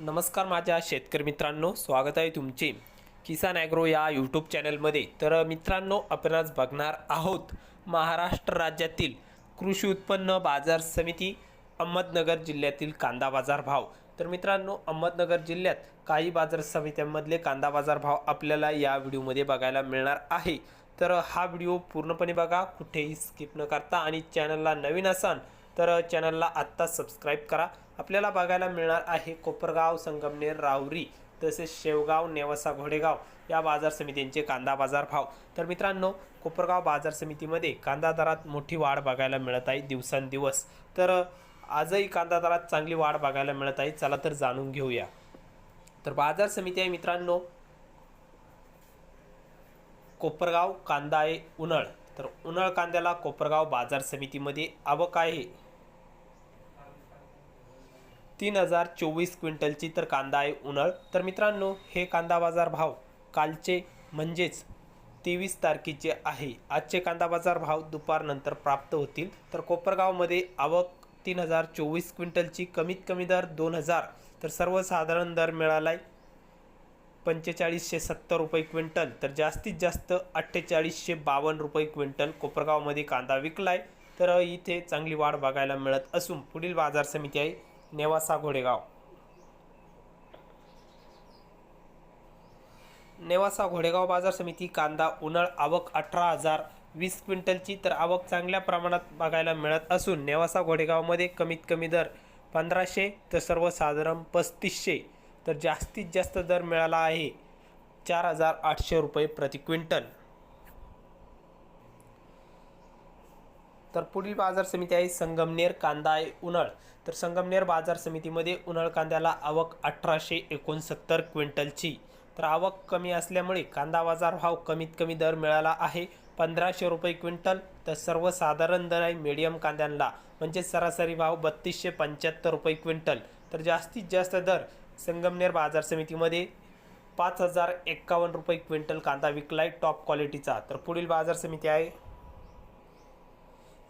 नमस्कार माझ्या शेतकरी मित्रांनो स्वागत आहे तुमचे किसान ॲग्रो या यूट्यूब चॅनलमध्ये. तर मित्रांनो आपण आज बघणार आहोत महाराष्ट्र राज्यातील कृषी उत्पन्न बाजार समिती अहमदनगर जिल्ह्यातील कांदा बाजार भाव. तर मित्रांनो अहमदनगर जिल्ह्यात काही बाजार समित्यांमधले कांदा बाजार भाव आपल्याला या व्हिडिओमध्ये बघायला मिळणार आहे. तर हा व्हिडिओ पूर्णपणे बघा कुठेही स्किप न करता आणि चॅनलला नवीन असाल तर चॅनलला आत्ताच सबस्क्राईब करा. आपल्याला बघायला मिळणार आहे कोपरगाव संगमनेर रावरी तसेच शेवगाव नेवासा घोडेगाव या बाजार समितींचे कांदा बाजार भाव. तर मित्रांनो कोपरगाव बाजार समितीमध्ये कांदा दरात मोठी वाढ बघायला मिळत आहे दिवसांदिवस. तर आजही कांदा दरात चांगली वाढ बघायला मिळत आहे. चला तर जाणून घेऊया. तर बाजार समिती आहे मित्रांनो. कोपरगाव कांदा आहे उन्हाळ. तर उन्हाळ कांद्याला कोपरगाव बाजार समितीमध्ये आवक आहे. तीन हजार चोवीस क्विंटलची तर कांदा आहे उन्हाळ. तर मित्रांनो हे कांदा बाजार भाव कालचे म्हणजेच तेवीस तारखेचे आहे. आजचे कांदा बाजार भाव दुपारनंतर प्राप्त होतील. तर कोपरगावमध्ये आवक तीन हजार चोवीस क्विंटलची कमीत कमी दर दोन हजार. तर सर्वसाधारण दर मिळाला आहे पंचेचाळीसशे सत्तर रुपये क्विंटल. तर जास्तीत जास्त अठ्ठेचाळीसशे बावन्न रुपये क्विंटल कोपरगावमध्ये कांदा विकलाय. तर इथे चांगली वाढ बघायला मिळत असून पुढील बाजार समिती आहे नेवासा घोडेगाव. नेवासा घोडेगाव बाजार समिती कांदा उन्हाळ आवक अठरा हजार वीस क्विंटलची तर आवक चांगल्या प्रमाणात बघायला मिळत असून नेवासा घोडेगावमध्ये कमीत कमी दर पंधराशे तर सर्वसाधारण पस्तीसशे तर जास्तीत जास्त दर मिळाला आहे. चार हजार आठशे रुपये प्रति क्विंटल. तर पुढील बाजार समिती आहे संगमनेर कांदा आहे उन्हाळ. तर संगमनेर बाजार समितीमध्ये उन्हाळ कांद्याला आवक अठराशे एकोणसत्तर क्विंटलची. तर आवक कमी असल्यामुळे कांदा बाजार भाव कमीत कमी दर मिळाला आहे. पंधराशे रुपये क्विंटल तर सर्वसाधारण दर आहे मीडियम कांद्यांना म्हणजे सरासरी भाव बत्तीसशे पंच्याहत्तर रुपये क्विंटल. तर जास्तीत जास्त दर संगमनेर बाजार समितीमध्ये पाच हजार एक्कावन्न रुपये क्विंटल कांदा विकला आहे टॉप क्वालिटीचा तर पुढील बाजार समिती आहे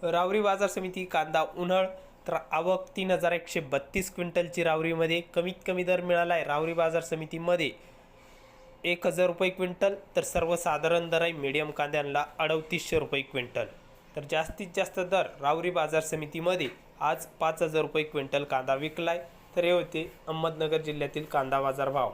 रावरी बाजार समिती कांदा उन्हाळ तर आवक तीन हजार एकशे बत्तीस क्विंटलची रावरीमध्ये. कमीत कमी दर मिळाला आहे रावरी बाजार समितीमध्ये. एक हजार रुपये क्विंटल तर सर्वसाधारण दर आहे मीडियम कांद्यांना अडतीसशे रुपये क्विंटल. तर जास्तीत जास्त दर रावरी बाजार समितीमध्ये. आज पाच हजार रुपये क्विंटल कांदा विकलाय. तर हे होते अहमदनगर जिल्ह्यातील कांदा बाजार भाव.